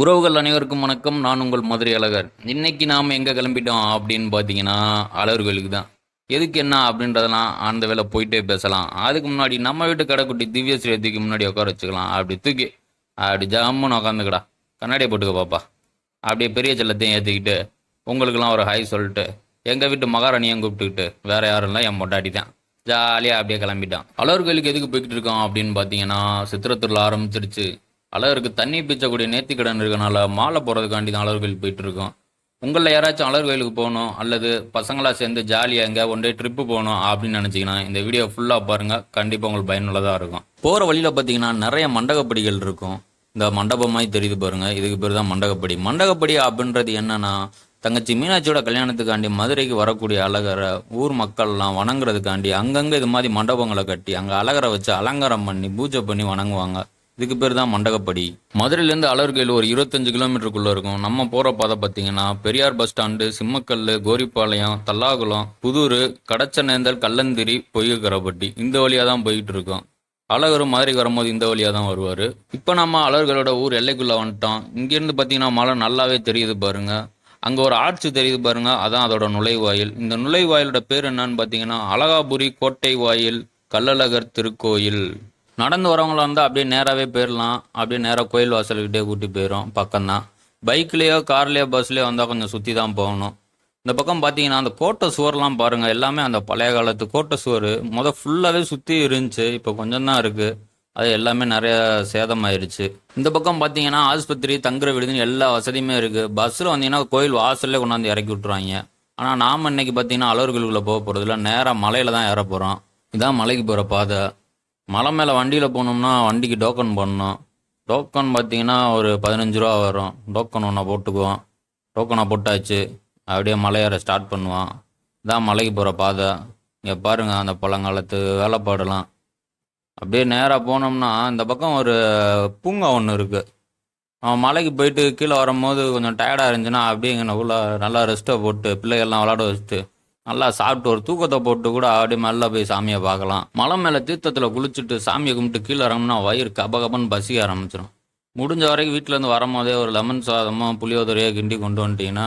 உறவுகள் அனைவருக்கும் வணக்கம். நான் உங்கள் மதுரை அழகர். இன்னைக்கு நாம் எங்கே கிளம்பிட்டோம் அப்படின்னு பார்த்தீங்கன்னா அழகர்களுக்கு கோயிலுக்கு தான். எதுக்கு என்ன அப்படின்றதெல்லாம் அந்த வேலை போயிட்டே பேசலாம். அதுக்கு முன்னாடி நம்ம வீட்டு கடைக்குட்டி திவ்ய ஸ்ரீதிக்கு முன்னாடி உட்கார வச்சுக்கலாம். அப்படி தூக்கி அப்படி ஜம்முன்னு உட்காந்துக்கடா கண்ணாடியை போட்டுக்க பாப்பா. அப்படியே பெரிய செல்லத்தையும் ஏற்றிக்கிட்டு உங்களுக்கெல்லாம் ஒரு ஹாய் சொல்லிட்டு எங்கள் வீட்டு மகாராணியும் கூப்பிட்டுக்கிட்டு வேற யாரும் இல்லை என் பொட்டாட்டி தான். ஜாலியாக அப்படியே கிளம்பிட்டான். அழகர் கோயிலுக்கு எதுக்கு போய்கிட்டு இருக்கோம் அப்படின்னு பார்த்தீங்கன்னா சித்திரத்தில் ஆரம்பிச்சிருச்சு. அழகருக்கு தண்ணி பிச்சக்கூடிய நேர்த்திக்கடன் இருக்கனால மாலை போகிறதுக்காண்டி தான் அழகர் கோயில் போயிட்டு இருக்கோம் உங்களில் யாராச்சும் அழகர் கோயிலுக்கு போகணும் அல்லது பசங்களாக சேர்ந்து ஜாலியாக எங்கே ஒன் டே ட்ரிப்பு போகணும் அப்படின்னு நினச்சிங்கன்னா இந்த வீடியோ ஃபுல்லாக பாருங்கள் கண்டிப்பாக உங்களுக்கு பயனுள்ளதாக இருக்கும். போகிற வழியில் பார்த்தீங்கன்னா நிறைய மண்டகப்படிகள் இருக்கும். இந்த மண்டபமாய் தெரியுது பாருங்கள் இதுக்கு பேர் தான் மண்டகப்படி. மண்டகப்படி அப்படின்றது என்னன்னா தங்கச்சி மீனாட்சியோட கல்யாணத்துக்காண்டி மதுரைக்கு வரக்கூடிய அழகரை ஊர் மக்கள்லாம் வணங்குறதுக்காண்டி அங்கங்கே இது மாதிரி மண்டபங்களை கட்டி அங்கே அழகரை வச்சு அலங்காரம் பண்ணி பூஜை பண்ணி வணங்குவாங்க. இதுக்கு பேர் தான் மண்டகப்படி. மதுரையிலேருந்து அழகர்கோயில் ஒரு இருபத்தஞ்சு கிலோமீட்டருக்குள்ளே இருக்கும். நம்ம போகிற பாதை பார்த்தீங்கன்னா பெரியார் பஸ் ஸ்டாண்டு சிம்மக்கல் கோரிப்பாளையம் தல்லாகுளம் புதூர் கடச்சநேந்தல் கல்லந்திரி பொய்யக்கரப்பட்டி. இந்த வழியாக தான் போய்கிட்டு இருக்கோம் அழகர் மதுரைக்கு வரும்போது இந்த வழியாக தான் வருவார். இப்போ நம்ம அழகர்களோட ஊர் எல்லைக்குள்ளே வந்துட்டோம். இங்கேருந்து பார்த்தீங்கன்னா மலை நல்லாவே தெரியுது பாருங்க. அங்கே ஒரு ஆர்ச்சு தெரியுது பாருங்க. அதான் அதோட நுழைவாயில். இந்த நுழைவாயிலோட பேர் என்னன்னு பார்த்தீங்கன்னா அழகாபுரி கோட்டை வாயில் கள்ளழகர் திருக்கோயில். நடந்து வரவங்களா இருந்தால் அப்படியே நேராகவே போயிடலாம் அப்படியே நேராக கோயில் வாசல்கிட்டே கூட்டி போயிடும் பக்கம்தான். பைக்லேயோ கார்லேயோ பஸ்லேயோ வந்தால் கொஞ்சம் சுற்றி தான் போகணும். இந்த பக்கம் பார்த்தீங்கன்னா அந்த கோட்டை சுவர்லாம் பாருங்கள் எல்லாமே அந்த பழைய காலத்து கோட்டை சுவர். மொதல் ஃபுல்லாகவே சுற்றி இருந்துச்சு. இப்போ கொஞ்சம் தான் இருக்குது அது எல்லாமே நிறைய சேதமாயிருச்சு. இந்த பக்கம் பார்த்தீங்கன்னா ஆஸ்பத்திரி தங்குற விடுதுன்னு எல்லா வசதியுமே இருக்குது பஸ்ஸில் வந்தீங்கன்னா கோயில் வாசல்லே கொண்டாந்து இறக்கி விட்ருவாங்க ஆனால் நாம் இன்னைக்கு பார்த்தீங்கன்னா அலவர்களுக்குள்ளே போக போகிறதில்ல நேராக மலையில் தான் ஏற போகிறோம் இதான் மலைக்கு போகிற பாதை. மலை மேலே வண்டியில் போனோம்னா வண்டிக்கு டோக்கன் பண்ணணும் டோக்கன் பார்த்தீங்கன்னா ஒரு பதினஞ்சு ரூபா வரும். டோக்கன் ஒன்றை போட்டுக்குவோம். டோக்கனை போட்டாச்சு. அப்படியே மலையேற ஸ்டார்ட் பண்ணுவான் இதான் மலைக்கு போகிற பாதை. இங்கே பாருங்கள் அந்த பழங்காலத்து வேலைப்பாடெல்லாம். அப்படியே நேராக போனோம்னா இந்த பக்கம் ஒரு பூங்கா ஒன்று இருக்குது அவன் மலைக்கு போயிட்டு கீழே வரும்போது கொஞ்சம் டயர்டாக இருந்துச்சுன்னா அப்படியே இங்கே உள்ள நல்லா ரெஸ்ட்டை போட்டு பிள்ளைகள்லாம் விளாட வச்சுட்டு நல்லா சாப்பிட்டு ஒரு தூக்கத்தை போட்டு கூட அப்படியே மேலே போய் சாமியை பார்க்கலாம். மலை மேலே தீர்த்தத்தில் குளிச்சுட்டு சாமியை கும்பிட்டு கீழே இறங்கினா வயிறு கப கபன்னு பசிக்க ஆரம்பிச்சிடும் முடிஞ்ச வரைக்கும் வீட்டிலேருந்து வரும்போதே ஒரு லெமன் சாதமோ புளியோதரையோ கிண்டி கொண்டு வந்துட்டீங்கன்னா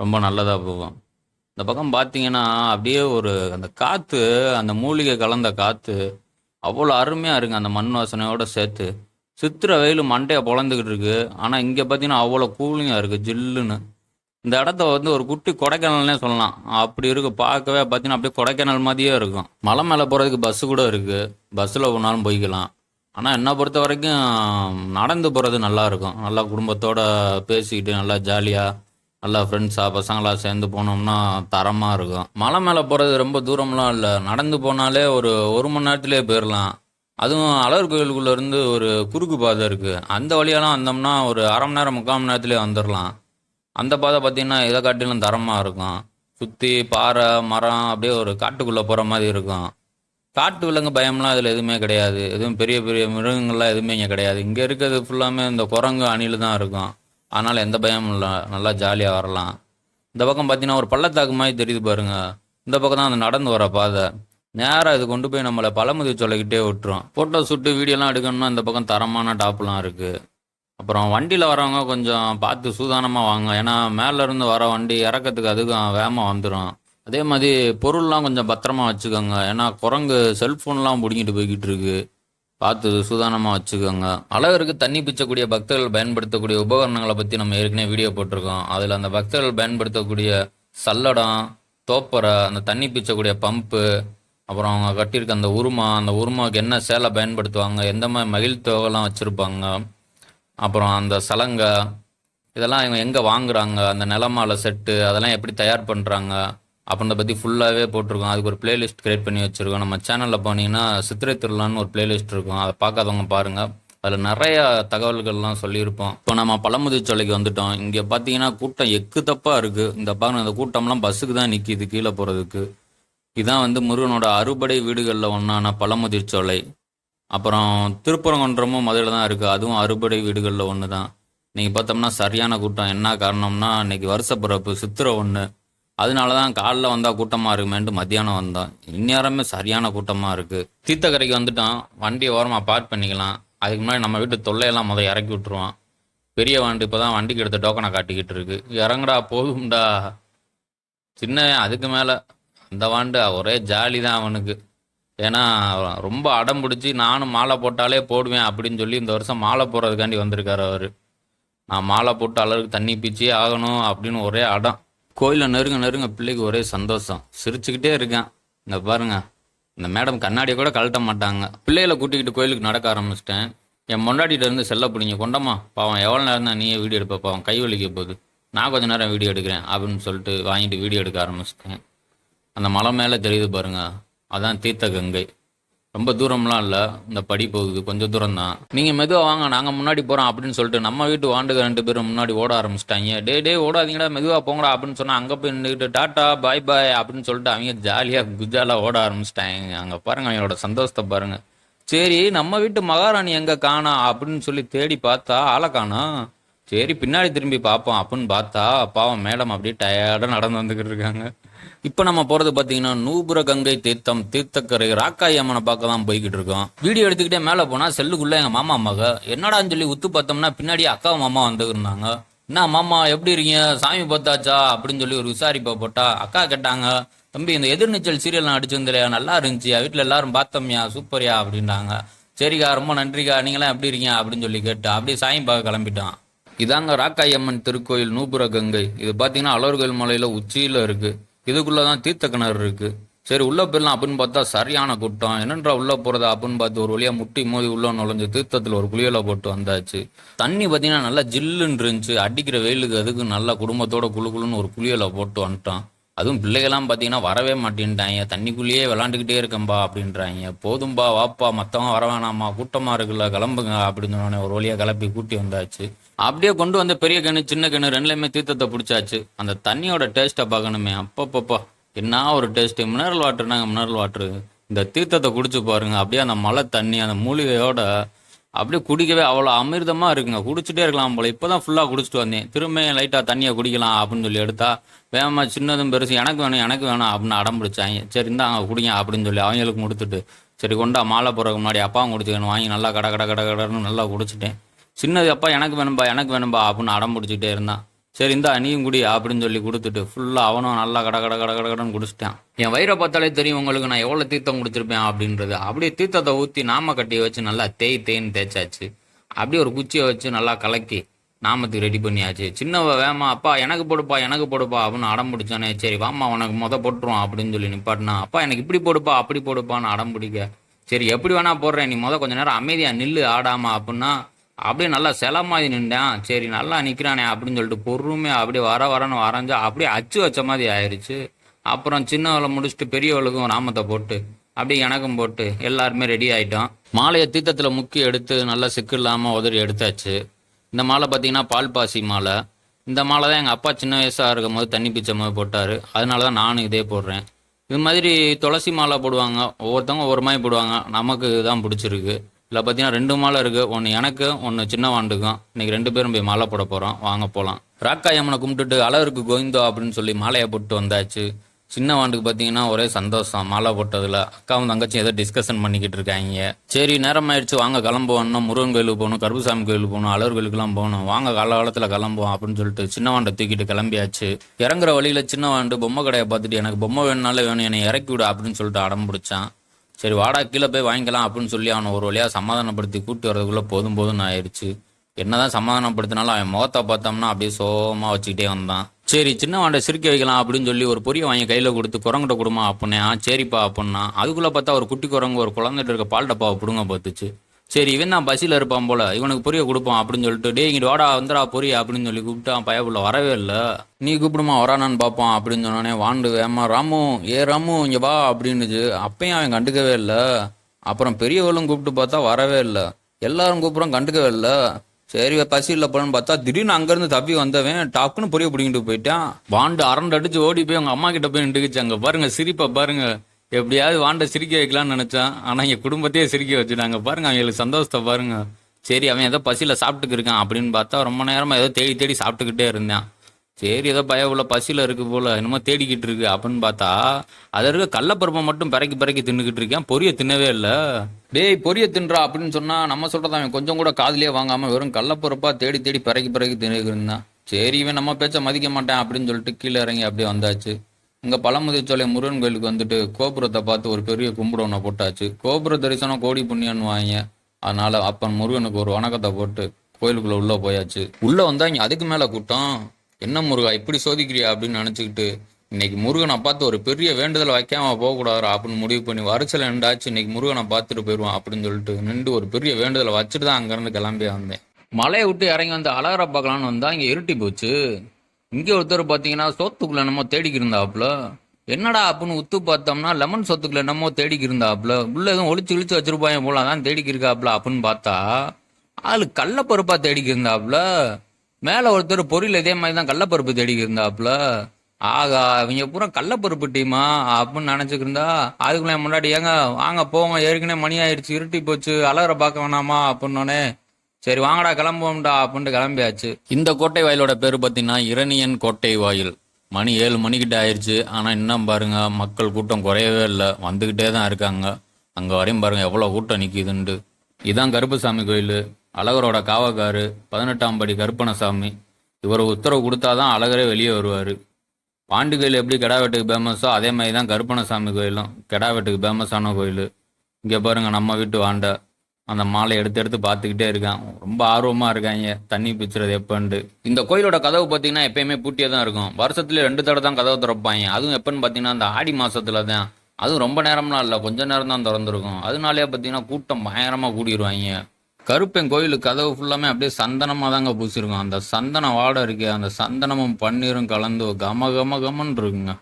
ரொம்ப நல்லதாக போகும். இந்த பக்கம் பார்த்தீங்கன்னா அப்படியே ஒரு அந்த காற்று அந்த மூலிகை கலந்த காற்று அவ்வளோ அருமையாக இருக்குது அந்த மண் வாசனையோடு சேர்த்து சித்திர வெயில் மண்டையை பொழந்துக்கிட்டு இருக்கு. ஆனால் இங்கே பார்த்தீங்கன்னா அவ்வளோ கூலிங்காக இருக்குது ஜில்லுன்னு. இந்த இடத்த வந்து ஒரு குட்டி கொடைக்கானல்னே சொல்லலாம். அப்படி இருக்கு பார்க்கவே பார்த்தீங்கன்னா அப்படியே கொடைக்கானல் மாதிரியே இருக்கும். மலை மேலே போகிறதுக்கு பஸ்ஸு கூட இருக்குது பஸ்ஸில் ஒன்றாலும் போய்க்கலாம். ஆனால் என்னை பொறுத்த வரைக்கும் நடந்து போகிறது நல்லாயிருக்கும் நல்லா குடும்பத்தோடு பேசிக்கிட்டு நல்லா ஜாலியாக நல்லா ஃப்ரெண்ட்ஸாக பசங்களாக சேர்ந்து போனோம்னா தரமாக இருக்கும். மலை மேலே போகிறது ரொம்ப தூரம்லாம் இல்லை. நடந்து போனாலே ஒரு ஒரு மணி நேரத்துலேயே போயிடலாம் அதுவும் அழகர் கோயிலுக்குள்ளேருந்து ஒரு குறுக்கு பாதை இருக்குது அந்த வழியெல்லாம் வந்தோம்னா ஒரு அரை மணி நேரம் முக்கால் மணி நேரத்துலேயே வந்துடலாம் அந்த பாதை பார்த்தீங்கன்னா இதை காட்டிலும் தரமாக இருக்கும். சுற்றி பாறை மரம் அப்படியே ஒரு காட்டுக்குள்ளே போகிற மாதிரி இருக்கும். காட்டு விலங்கு பயம்லாம் அதில் எதுவுமே கிடையாது. எதுவும் பெரிய பெரிய மிருகங்கள்லாம் எதுவுமே இங்கே கிடையாது. இங்கே இருக்கிறது ஃபுல்லாமே இந்த குரங்கு அணில் தான் இருக்கும். அதனால் எந்த பயமும் இல்லை. நல்லா ஜாலியாக வரலாம். இந்த பக்கம் பார்த்தீங்கன்னா ஒரு பள்ளத்தாக்கு மாதிரி தெரியுது பாருங்க. இந்த பக்கம் தான் அந்த நடந்து வர பாதை. நேராக இது கொண்டு போய் நம்மளை பழமுதி சொல்லிக்கிட்டே விட்டுரும். ஃபோட்டோ ஷூட்டு வீடியோலாம் எடுக்கணும்னா இந்த பக்கம் தரமான டாப்லாம் இருக்குது அப்புறம் வண்டியில் வரவங்க கொஞ்சம் பார்த்து சூதானமாக வாங்க. ஏன்னா மேலேருந்து வர வண்டி இறக்கத்துக்கு அதுக்கும் வேகமாக வந்துடும் அதே மாதிரி பொருள்லாம் கொஞ்சம் பத்திரமா வச்சுக்கோங்க. ஏன்னா குரங்கு செல்ஃபோன்லாம் பிடிங்கிட்டு போய்கிட்டு இருக்கு. பார்த்து சூதானமாக வச்சுக்கோங்க. அளவிற்கு தண்ணி பிச்சக்கூடிய பக்தர்கள் பயன்படுத்தக்கூடிய உபகரணங்களை பற்றி நம்ம ஏற்கனவே வீடியோ போட்டிருக்கோம். அதில் அந்த பக்தர்கள் பயன்படுத்தக்கூடிய சல்லடம் தோப்பரை அந்த தண்ணி பிச்சக்கூடிய பம்பு அப்புறம் அவங்க கட்டியிருக்க அந்த உருமா அந்த உருமாவுக்கு என்ன சேலை பயன்படுத்துவாங்க எந்த மாதிரி மகிழ் தொகைலாம் வச்சுருப்பாங்க அப்புறம் அந்த சலங்கை இதெல்லாம் இவங்க எங்கே வாங்குறாங்க? அந்த நிலமால செட்டு அதெல்லாம் எப்படி தயார் பண்ணுறாங்க அப்படின்றத பற்றி ஃபுல்லாகவே போட்டிருக்கோம். அதுக்கு ஒரு பிளேலிஸ்ட் க்ரியேட் பண்ணி வச்சுருக்கோம். நம்ம சேனலில் போனீங்கன்னா சித்திரை திருவிழான்னு ஒரு பிளேலிஸ்ட் இருக்கும். அதை பார்க்காதவங்க பாருங்கள் அதில் நிறைய தகவல்கள்லாம் சொல்லியிருப்போம். இப்போ நம்ம பழமுதிர்ச்சோலைக்கு வந்துட்டோம். இங்கே பார்த்தீங்கன்னா கூட்டம் எக்கு தப்பாக இருக்குது இந்த பாருங்க இந்த கூட்டம்லாம் பஸ்ஸுக்கு தான் நிற்கிது கீழே போகிறதுக்கு இதான் வந்து முருகனோட அறுபடை வீடுகளில் ஒன்றான பழமுதிர்ச்சோலை அப்புறம் திருப்பரங்குன்றமும் மதுரையில் தான் இருக்குது அதுவும் அறுபடை வீடுகளில் ஒன்று தான் இன்றைக்கி பார்த்தோம்னா சரியான கூட்டம். என்ன காரணம்னா இன்னைக்கு வருஷ பிறப்பு சித்திரை ஒன்று அதனால தான் காலைல வந்தால் கூட்டமாக இருக்குமேன்ட்டு மத்தியானம் வந்தோம். இந்நேரமே சரியான கூட்டமாக இருக்குது தீர்த்தக்கரைக்கு வந்துட்டோம் வண்டியை ஓரமாக பார்க் பண்ணிக்கலாம். அதுக்கு முன்னாடி நம்ம வீட்டு தொல்லையெல்லாம் முதல் இறக்கி விட்டுருவோம் பெரிய வாண்டு இப்போ தான் வண்டிக்கு எடுத்த டோக்கனை காட்டிக்கிட்டு இருக்கு. இறங்குடா போகும்டா. சின்ன அதுக்கு மேலே. அந்த வாண்டு ஒரே ஜாலி தான் அவனுக்கு. ஏன்னா ரொம்ப அடம் பிடிச்சி நானும் மாலை போட்டாலே போடுவேன் அப்படின்னு சொல்லி இந்த வருஷம் மாலை போடுறதுக்காண்டி வந்திருக்காரு அவர். நான் மாலை போட்டு அளவுக்கு தண்ணி பீச்சியே ஆகணும் அப்படின்னு ஒரே அடம். கோயிலில் நெருங்க நெருங்க பிள்ளைக்கு ஒரே சந்தோஷம். சிரிச்சுக்கிட்டே இருக்கேன். இந்த பாருங்க. இந்த மேடம் கண்ணாடியை கூட கழட்ட மாட்டாங்க. பிள்ளைகளை கூட்டிக்கிட்டு கோயிலுக்கு நடக்க ஆரம்பிச்சிட்டேன். என் முன்னாடிட்ட இருந்து செல்ல பிடிங்க. கொண்டம்மா பாவம் எவ்வளோ நேரம் தான் நீயே வீடியோ எடுப்ப பாவம். கை வலிக்க போகுது. நான் கொஞ்ச நேரம் வீடியோ எடுக்கிறேன் அப்படின்னு சொல்லிட்டு வாங்கிட்டு வீடியோ எடுக்க ஆரம்பிச்சிட்டேன். அந்த மலை மேலே தெரியுது பாருங்க. அதான் தீர்த்த கங்கை. ரொம்ப தூரம்லாம் இல்லை. இந்த படி போகுது. கொஞ்சம் தூரம் தான் நீங்கள் மெதுவாக வாங்க. நாங்கள் முன்னாடி போகிறோம் அப்படின்னு சொல்லிட்டு நம்ம வீட்டு வாண்டுக்கு ரெண்டு பேரும் முன்னாடி ஓட ஆரம்பிச்சிட்டாங்க. டே டே ஓடாதீங்கடா. மெதுவாக போங்கடா அப்படின்னு சொன்னால் அங்கே போய் நின்றுக்கிட்டு டாட்டா பாய் பாய் அப்படின்னு சொல்லிட்டு அவங்க ஜாலியாக குஜாலாக ஓட ஆரம்பிச்சிட்டாங்க. அங்கே பாருங்க அவங்களோட சந்தோஷத்தை பாருங்க. சரி நம்ம வீட்டு மகாராணி எங்கே காணா அப்படின்னு சொல்லி தேடி பார்த்தா ஆளை காணோம் சரி பின்னாடி திரும்பி பார்ப்போம் அப்படின்னு பார்த்தா பாவம் மேடம் அப்படியே டயர்டாக நடந்து வந்துக்கிட்டு இருக்காங்க. இப்போ நம்ம போகிறது பார்த்தீங்கன்னா நூபுர கங்கை தீர்த்தம் தீர்த்தக்கரை ராக்காய் அம்மனை பார்க்க தான் போய்கிட்டு இருக்கோம். வீடியோ எடுத்துக்கிட்டே மேலே போனால் செல்லுக்குள்ளே எங்கள் மாமா மக. என்னடான்னு சொல்லி உத்து பார்த்தோம்னா பின்னாடி அக்கா மாமா வந்துருந்தாங்க. என்ன மாமா எப்படி இருக்கீங்க? சாமி பார்த்தாச்சா? அப்படின்னு சொல்லி ஒரு விசாரிப்பை போட்டா அக்கா கேட்டாங்க தம்பி இந்த எதிர்நீச்சல் சீரியல் அடிச்சிருந்தலையா நல்லா இருந்துச்சு வீட்டில் எல்லாரும் பார்த்தோம்யா? சூப்பர்யா? அப்படின்றாங்க சரிக்கா ரொம்ப நன்றிக்கா. நீங்களாம் எப்படி இருக்கீங்க? அப்படின்னு சொல்லி கேட்டு அப்படியே சாமி பார்க்க கிளம்பிட்டான். இதாங்க ராக்காய் அம்மன் திருக்கோயில் நூபுர கங்கை. இது பார்த்தீங்கன்னா அலர்கோயில் மலையில் உச்சியில் இருக்குது இதுக்குள்ள தான் தீர்த்த கிணறு இருக்கு. சரி உள்ள போயிடலாம் அப்படின்னு பார்த்தா சரியான கூட்டம். என்னன்றா உள்ள போகிறதா அப்படின்னு பார்த்து ஒரு வழியா முட்டி மோதி உள்ள நுழைஞ்சு தீர்த்தத்துல ஒரு குளியலை போட்டு வந்தாச்சு. தண்ணி பார்த்தீங்கன்னா நல்லா ஜில்லுன்னு இருந்துச்சு. அடிக்கிற வெயிலுக்கு அதுக்கு நல்லா குடும்பத்தோட குளு குளுன்னு ஒரு குளியலை போட்டு வந்துட்டான். அதுவும் பிள்ளைகள்லாம் பார்த்தீங்கன்னா வரவே மாட்டேன்ட்டாங்க. தண்ணிக்குள்ளேயே விளாண்டுக்கிட்டே இருக்கம்பா அப்படின்றாங்க. போதும்பா வாப்பா மற்றவன் வர வேணாமா கூட்டமாக இருக்குல்ல கிளம்புங்க அப்படின்னு சொன்னோடனே ஒரு வழியாக கிளப்பி கூட்டி வந்தாச்சு. அப்படியே கொண்டு வந்த பெரிய கிணறு சின்ன கிணறு ரெண்டுலையுமே தீர்த்தத்தை பிடிச்சாச்சு. அந்த தண்ணியோட டேஸ்ட்டை பார்க்கணுமே. அப்பப்பப்பா. என்ன ஒரு டேஸ்ட்டு மினரல் வாட்டர்னாங்க மினரல் வாட்டரு இந்த தீர்த்தத்தை குடிச்சு பாருங்க. அப்படியே அந்த மழை தண்ணி அந்த மூலிகையோட அப்படியே குடிக்கவே அவ்வளோ அமிர்தமாக இருக்குங்க. குடிச்சிட்டே இருக்கலாம் போல. இப்போதான் ஃபுல்லாக குடிச்சிட்டு வந்தேன். திரும்ப லைட்டாக தண்ணியை குடிக்கலாம் அப்படின்னு சொல்லி எடுத்தா வேகமாக சின்னதும் பெருசு எனக்கு வேணும் எனக்கு வேணும் அப்படின்னு அடம் பிடிச்சாங்க. சரி இந்தாங்க குடிங்க அப்படின்னு சொல்லி அவங்களுக்கு கொடுத்துட்டு சரி கொண்டா மாலை போகிறதுக்கு முன்னாடி அப்பாவும் குடிச்சுக்கணும். வாங்கி நல்லா கட கட கட கடைன்னு நல்லா குடிச்சிட்டேன். சின்னது அப்பா எனக்கு வேணும்பா எனக்கு வேணும்பா அப்படின்னு அடம் பிடிச்சிட்டே இருந்தான். சரி இந்தா நீயும் குடி அப்படின்னு சொல்லி கொடுத்துட்டு ஃபுல்லாக அவனும் நல்லா கட கட கட கட கடன்னு குடிச்சிட்டான். என் வயிறை பார்த்தாலே தெரியும் உங்களுக்கு நான் எவ்வளோ தீர்த்தம் குடிச்சிருப்பேன் அப்படின்றது. அப்படியே தீர்த்தத்தை ஊற்றி நாம கட்டியை வச்சு நல்லா தேய் தேய்ன்னு தேய்ச்சாச்சு. அப்படியே ஒரு குச்சியை வச்சு நல்லா கலக்கி நாமத்துக்கு ரெடி பண்ணியாச்சு. சின்னவ வேமா அப்பா எனக்கு போடுப்பா எனக்கு போடுப்பா அப்படின்னு அடம் பிடிச்சானே சரி வாமா உனக்கு முத போட்டுருவோம் அப்படின்னு சொல்லி நிப்பாட்டினா அப்பா எனக்கு இப்படி போடுப்பா அப்படி போடுப்பான்னு அடம் பிடிக்க. சரி எப்படி வேணா போடுறேன் நீ மொதல் கொஞ்ச நேரம் அமைதியாக நில்லு ஆடாமா அப்படின்னா அப்படியே நல்லா சில மாதிரி நின்றேன். சரி நல்லா நிற்கிறானே அப்படின்னு சொல்லிட்டு பொறுமையாக அப்படியே வர வரன்னு வரைஞ்சா அப்படியே அச்சு வச்ச மாதிரி ஆயிடுச்சு அப்புறம் சின்னவளை முடிச்சுட்டு பெரியவளுக்கும் நாமத்தை போட்டு அப்படியே எனக்கும் போட்டு எல்லாருமே ரெடி ஆகிட்டோம் மாலையை தீத்தத்தில் முக்கி எடுத்து நல்லா சிக்கு இல்லாமல் உதறி எடுத்தாச்சு. இந்த மாலை பார்த்தீங்கன்னா பால் பாசி மாலை. இந்த மாலை தான் எங்கள் அப்பா சின்ன வயசாக இருக்கும் போது தண்ணி பிச்சை மாதிரி போட்டார். அதனால தான் நானும் இதே போடுறேன். இது மாதிரி துளசி மாலை போடுவாங்க. ஒவ்வொருத்தவங்க ஒவ்வொரு மாதிரி போடுவாங்க. நமக்கு தான் பிடிச்சிருக்கு. இல்லை பார்த்தீங்கன்னா ரெண்டு மாலை இருக்குது ஒன்று எனக்கு ஒன்று சின்ன வாண்டுக்கும். இன்னைக்கு ரெண்டு பேரும் போய் மாலை போட போகிறோம் வாங்க போகலாம் ராக்கா ராக்காயம்மனை கும்பிட்டுட்டு அளவிற்கு கோவிந்தோ அப்படின்னு சொல்லி மாலையை போட்டு வந்தாச்சு. சின்ன வாண்டுக்கு பார்த்தீங்கன்னா ஒரே சந்தோஷம். மாலை போட்டதில் அக்காவும் தங்கச்சியும் ஏதோ டிஸ்கஷன் பண்ணிக்கிட்டு இருக்காங்க. சரி நேரம் ஆயிடுச்சு. வாங்க கிளம்புவோம். முருகன் கோயிலுக்கு போகணும் கருப்புசாமி கோயிலுக்கு போகணும் அலர் கோயிலுக்குலாம் போகணும். வாங்க காலகாலத்தில் கிளம்புவோம் அப்படின்னு சொல்லிட்டு சின்ன வாண்டை தூக்கிட்டு கிளம்பியாச்சு. இறங்குற வழியில் சின்ன வாண்டு பொம்மை கடையை பார்த்துட்டு எனக்கு பொம்மை வேணுனாலே வேணும். என்னை இறக்கி விடு அப்படின்னு சொல்லிட்டு அடம் பிடிச்சான். சரி வாடா கீழே போய் வாங்கிக்கலாம் அப்படின்னு சொல்லி அவனை ஒரு வழியாக சமாதானப்படுத்தி கூட்டி வரதுக்குள்ளே போதும் போதும்னு ஆயிடுச்சு. என்னதான் சமாதானப்படுத்தினாலும் அவன் முகத்தை பார்த்தோம்னா அப்படியே சோகமாக வச்சுக்கிட்டே வந்தான். சரி சின்ன வாண்டை சிரிக்க வைக்கலாம் அப்படின்னு சொல்லி ஒரு பொரிய வாங்கி கையில் கொடுத்து குரங்கிட்ட கொடுமா அப்படின்னே ஆ சரிப்பா அப்படின்னா அதுக்குள்ளே பார்த்தா ஒரு குட்டி குரங்கு ஒரு குழந்தைட்டு இருக்க பால் டப்பாவை பிடுங்க பார்த்துச்சு. சரி இவன் தான் பசியில் இருப்பான் போல இவனுக்கு பொரிய கொடுப்பான் அப்படின்னு சொல்லிட்டு டே இங்கிட்டு வாடா வந்துடா பொரிய அப்படின்னு சொல்லி கூப்பிட்டான் பயப்புள்ள வரவே இல்லை. நீ கூப்பிடுமா வரானான்னு பார்ப்பான் அப்படின்னு சொன்னானே வாண்டு ஏமா ராமு ஏ ராமு இங்கே வா அப்படின்னுச்சு. அப்பயும் அவன் கண்டுக்கவே இல்லை. அப்புறம் பெரியவளும் கூப்பிட்டு பார்த்தா வரவே இல்லை. எல்லாரும் கூப்பிட்றோம் கண்டுக்கவே இல்லை. சரி பசி இல்லை போலன்னு பார்த்தா திடீர்னு அங்கேருந்து தப்பி வந்தவன் டக்குன்னு பொரிய பிடிங்கிட்டு போயிட்டான். வாண்டு அரண்டு அடிச்சு ஓடி போய் அவங்க அம்மா கிட்ட போய் நின்றுக்குச்சு. அங்கே பாருங்க சிரிப்பை பாருங்க. எப்படியாவது வாண்டை சிரிக்க வைக்கலாம்னு நினச்சேன். ஆனால் என் குடும்பத்தையே சிரிக்க வச்சுட்டாங்க. பாருங்க அவங்களுக்கு சந்தோஷத்தை பாருங்க. சரி அவன் ஏதோ பசியில் சாப்பிட்டுக்கு இருக்கான் அப்படின்னு பார்த்தா ரொம்ப நேரமாக ஏதோ தேடி தேடி சாப்பிட்டுக்கிட்டே இருந்தான். சரி ஏதோ பய உள்ள பசியில் இருக்கு போல என்னமோ தேடிக்கிட்டு இருக்கு அப்படின்னு பார்த்தா அதில் இருக்க கடலப்பருப்பை மட்டும் பிறக்கி பிறக்கி தின்னுக்கிட்டு இருக்கேன். பொரிய தின்னவே இல்லை. டேய் பொரிய தின்றா அப்படின்னு சொன்னால் நம்ம சொல்கிறத அவன் கொஞ்சம் கூட காதுலயே வாங்காமல் வெறும் கடலப்பருப்பா தேடி தேடி பிறக்கி பிறக்கி தின்னுக்கிட்டு இருந்தான். சரி இவன் நம்ம பேச்ச மதிக்க மாட்டேன் அப்படின்னு சொல்லிட்டு கீழே இறங்கி அப்படியே வந்தாச்சு. இங்கே பழமுதிர்ச்சோலை முருகன் கோயிலுக்கு வந்துட்டு கோபுரத்தை பார்த்து ஒரு பெரிய கும்பிட ஒன்று போட்டாச்சு. கோபுர தரிசனம் கோடி புண்ணியன்னு வாங்க. அதனால அப்பன் முருகனுக்கு ஒரு வணக்கத்தை போட்டு கோயிலுக்குள்ளே உள்ளே போயாச்சு. உள்ளே வந்தால் இங்கே அதுக்கு மேலே கூட்டம். என்ன முருகா இப்படி சோதிக்கிறியா அப்படின்னு நினச்சிக்கிட்டு இன்னைக்கு முருகனை பார்த்து ஒரு பெரிய வேண்டுதலை வைக்காம போகக்கூடாது அப்படின்னு முடிவு பண்ணி வரிசையில் நின்றாச்சு. இன்னைக்கு முருகனை பார்த்துட்டு போயிடுவான் அப்படின்னு சொல்லிட்டு நின்று ஒரு பெரிய வேண்டுதலை வச்சுட்டு தான் அங்கேருந்து கிளம்பி வந்தேன். மலையை விட்டு இறங்கி வந்து அழகரை பார்க்கலான்னு வந்தால் இங்கே இருட்டி போச்சு. இங்கே ஒருத்தர் பார்த்தீங்கன்னா சோத்துக்குள்ள என்னமோ தேடிக்கி இருந்தாப்புல. என்னடா அப்படின்னு உத்து பார்த்தோம்னா லெமன் சோத்துக்குள்ள என்னமோ தேடிக்கி இருந்தாப்புல. உள்ள எதுவும் ஒளிச்சு இழிச்சு வச்சிருப்பாங்க போல அதான் தேடிக்கி இருக்காப்புல அப்படின்னு பார்த்தா ஆள் கடலப்பருப்பா தேடிக்கி இருந்தாப்புல. மேலே ஒருத்தர் பொரியல் இதே மாதிரி தான் கடலப்பருப்பு தேடிக்கி இருந்தாப்புல. ஆகா இவங்க பூரா கடலப்பருப்பு டீமா அப்படின்னு நினச்சிக்கிருந்தா அதுக்குள்ள முன்னாடி ஏங்க வாங்க போங்க ஏற்கனவே மணி ஆயிடுச்சு இருட்டி போச்சு அலகரை பார்க்க வேணாமா அப்படின்னோடனே சரி வாங்கடா கிளம்புவோம்டா அப்படின்ட்டு கிளம்பியாச்சு. இந்த கோட்டை வாயிலோட பேர் பார்த்தீங்கன்னா இரணியன் கோட்டை வாயில். மணி ஏழு மணிக்கிட்ட ஆயிடுச்சு ஆனால் இன்னும் பாருங்க மக்கள் கூட்டம் குறையவே இல்லை. வந்துக்கிட்டே தான் இருக்காங்க. அங்கே வரையும் பாருங்க எவ்வளோ கூட்டம் நிற்கிதுன்ட்டு இதான் கருப்பசாமி கோயில். அழகரோட காவக்காரு பதினெட்டாம் படி கருப்பணசாமி. இவர் உத்தரவு கொடுத்தாதான் அழகரே வெளியே வருவார். பாண்டி கோயில் எப்படி கிடா வெட்டுக்கு ஃபேமஸோ அதே மாதிரி தான் கருப்பணசாமி கோயிலும் கிடா வெட்டுக்கு ஃபேமஸான கோயில். இங்கே பாருங்கள் நம்ம வீட்டு வாண்ட. அந்த மாலை எடுத்து எடுத்து பார்த்துக்கிட்டே இருக்கான். ரொம்ப ஆர்வமாக இருக்காங்க தண்ணி பிச்சுறது எப்போன்ட்டு. இந்த கோயிலோட கதவு பார்த்தீங்கன்னா எப்பயுமே பூட்டியே தான் இருக்கும். வருஷத்துல ரெண்டு தடவை தான் கதவு திறப்பாங்க. அதுவும் எப்போன்னு பார்த்தீங்கன்னா அந்த ஆடி மாதத்துல தான். அதுவும் ரொம்ப நேரம்லாம் இல்லை. கொஞ்சம் நேரம் தான் திறந்துருக்கும். அதனாலே பார்த்தீங்கன்னா கூட்டம் பயங்கரமாக கூடிடுவாங்க கருப்பன் கோயில் கதவு ஃபுல்லாமே அப்படியே சந்தனமாக தாங்க பூசிருக்கும். அந்த சந்தன வாடை இருக்கு அந்த சந்தனமும் பன்னீரும் கலந்து கம கம கமன்னு இருக்குங்க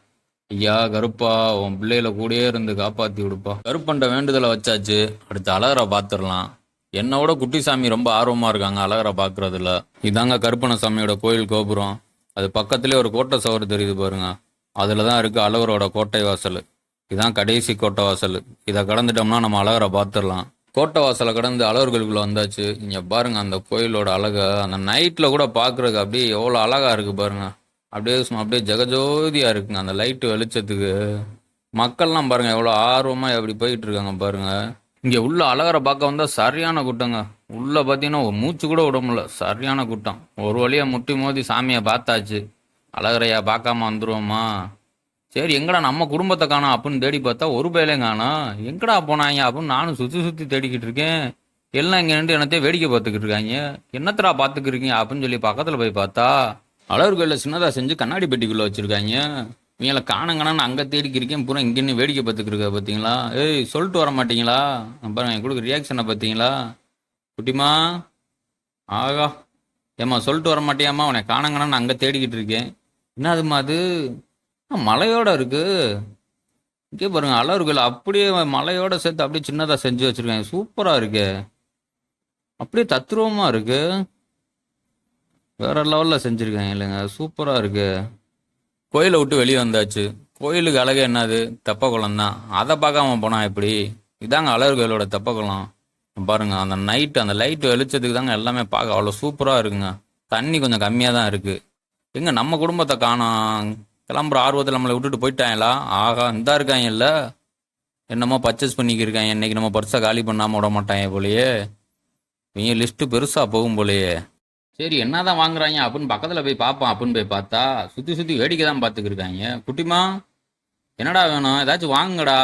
ஐயா கருப்பா உன் பிள்ளையில கூடயே இருந்து காப்பாத்தி விடுப்பா. கருப்பண்ட வேண்டுதலை வச்சாச்சு. அடுத்து அழகரை பார்த்துடலாம். என்னோட குட்டிசாமி ரொம்ப ஆர்வமா இருக்காங்க அழகரை பார்க்கறதுல. இதாங்க கருப்பணசாமியோட கோயில் கோபுரம். அது பக்கத்துலேயே ஒரு கோட்டை சவறு தெரியுது பாருங்க. அதில் தான் இருக்கு அழகரோட கோட்டை வாசல். இதான் கடைசி கோட்டை வாசல். இதை கடந்துட்டோம்னா நம்ம அழகரை பார்த்துடலாம். கோட்டை வாசலை கடந்து அழகர்களுக்குள்ள வந்தாச்சு. இங்க பாருங்க அந்த கோயிலோட அழகை. அந்த நைட்ல கூட பார்க்குறதுக்கு அப்படியே எவ்வளோ அழகா இருக்கு பாருங்க. அப்படியே சும்மா அப்படியே ஜெகஜோதியா இருக்குங்க. அந்த லைட்டு வெளிச்சத்துக்கு. மக்கள்லாம் பாருங்க எவ்வளோ ஆர்வமா எப்படி போயிட்டு இருக்காங்க பாருங்க. இங்க உள்ள அழகரை பார்க்க வந்தா சரியான கூட்டங்க. உள்ள பார்த்தீங்கன்னா ஒரு மூச்சு கூட விட முடியல. சரியான கூட்டம். ஒரு வழியா முட்டி மோதி சாமியை பார்த்தாச்சு. அழகரையா பார்க்காம வந்துருவோமா? சரி எங்கடா நம்ம குடும்பத்தை காணோம் அப்படின்னு தேடி பார்த்தா ஒரு பேலையும் காணோம். எங்கடா போனாங்க அப்படின்னு நானும் சுற்றி சுற்றி தேடிக்கிட்டு இருக்கேன். எல்லாம் இங்கே நின்று என்னத்தையும் வேடிக்கை பார்த்துக்கிட்டு இருக்காங்க. என்னத்தடா பார்த்துக்கிருக்கீங்க அப்படின்னு சொல்லி பக்கத்தில் போய் பார்த்தா அழகர் கோயிலில் சின்னதாக செஞ்சு கண்ணாடி பெட்டிக்குள்ளே வச்சுருக்காங்க. இவங்கள காணங்கன்னு அங்கே தேடிக்கிருக்கேன் பூரா இங்கேன்னு வேடிக்கை பார்த்துக்கிருக்க பார்த்தீங்களா ஏய் சொல்லிட்டு வர மாட்டீங்களா? பாருங்க என் கொடுக்குற ரியாக்ஷனை பார்த்தீங்களா குட்டிமா ஆகா. ஏம்மா சொல்லிட்டு வர மாட்டியாம்மா? உன்னை காணங்கன்னு அங்கே தேடிக்கிட்டு இருக்கேன். என்னதும்மா அது? ஆ, மலையோட இருக்கு. இங்கே பாருங்க அலறுகள் அப்படியே மலையோட சேர்த்து அப்படியே சின்னதாக செஞ்சு வச்சுருக்காங்க. சூப்பராக இருக்கு. அப்படியே தத்ரூபமாக இருக்குது வேற லெவல்ல செஞ்சிருக்காங்க இல்லைங்க. சூப்பரா இருக்கு. கோயிலை விட்டு வெளியே வந்தாச்சு. கோயிலுக்கு அழகு என்னது? தெப்பக்குளம் தான் அதை பார்க்காம போனா எப்படி? இதாங்க அழகர் கோயிலோட தெப்பக்குளம். பாருங்க அந்த நைட்டு அந்த லைட் வெளிச்சத்துக்கு தாங்க எல்லாமே பார்க்க அவ்வளோ சூப்பராக இருக்குங்க. தண்ணி கொஞ்சம் கம்மியாக தான் இருக்கு. எங்க நம்ம குடும்பத்தை காணோம் கிளம்புற ஆர்வத்தில் நம்மளை விட்டுட்டு போயிட்டாங்களா? ஆகா இந்தா இருக்காங்கல்ல என்னமோ பர்ச்சேஸ் பண்ணிக்கிருக்காங்க. இன்னைக்கு நம்ம பர்ஸை காலி பண்ணாமல் விட மாட்டாங்க போலயே. இவங்க லிஸ்ட்டு பெருசாக போகும் போலயே. சரி என்னதான் வாங்குறாங்க? அப்படின்னு பக்கத்தில் போய் பார்ப்போம். அப்படின்னு போய் பார்த்தா சுற்றி சுற்றி வேடிக்கை தான் பார்த்துக்கிருக்காங்க குட்டிமா என்னடா வேணும்? ஏதாச்சும் வாங்குங்கடா.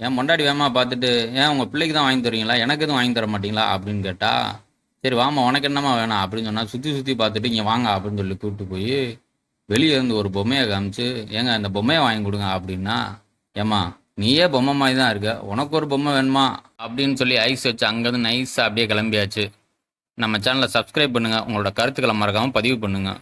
ஏன் மொண்டாடி வேமா பார்த்துட்டு ஏன் உங்கள் பிள்ளைக்கு தான் வாங்கி தருவீங்களா? எனக்கு எதுவும் வாங்கி தர மாட்டீங்களா? அப்படின்னு கேட்டா சரி வாமா உனக்கு என்னம்மா வேணாம்? அப்படின்னு சொன்னா சுற்றி சுற்றி பார்த்துட்டு இங்கே வாங்க அப்படின்னு சொல்லி கூப்பிட்டு போய் வெளியே இருந்து ஒரு பொம்மையை காமிச்சு ஏங்க இந்த பொம்மையை வாங்கி கொடுங்க அப்படின்னா ஏம்மா நீயே பொம்மை மாதிரி தான் இருக்க. உனக்கு ஒரு பொம்மை வேணுமா? அப்படின்னு சொல்லி ஐஸ் வச்சு அங்கேருந்து நைஸாக அப்படியே கிளம்பியாச்சு. நம்ம சேனலை சப்ஸ்கிரைப் பண்ணுங்கள் உங்களோட கருத்துக்களை மறக்காமல் பதிவு பண்ணுங்கள்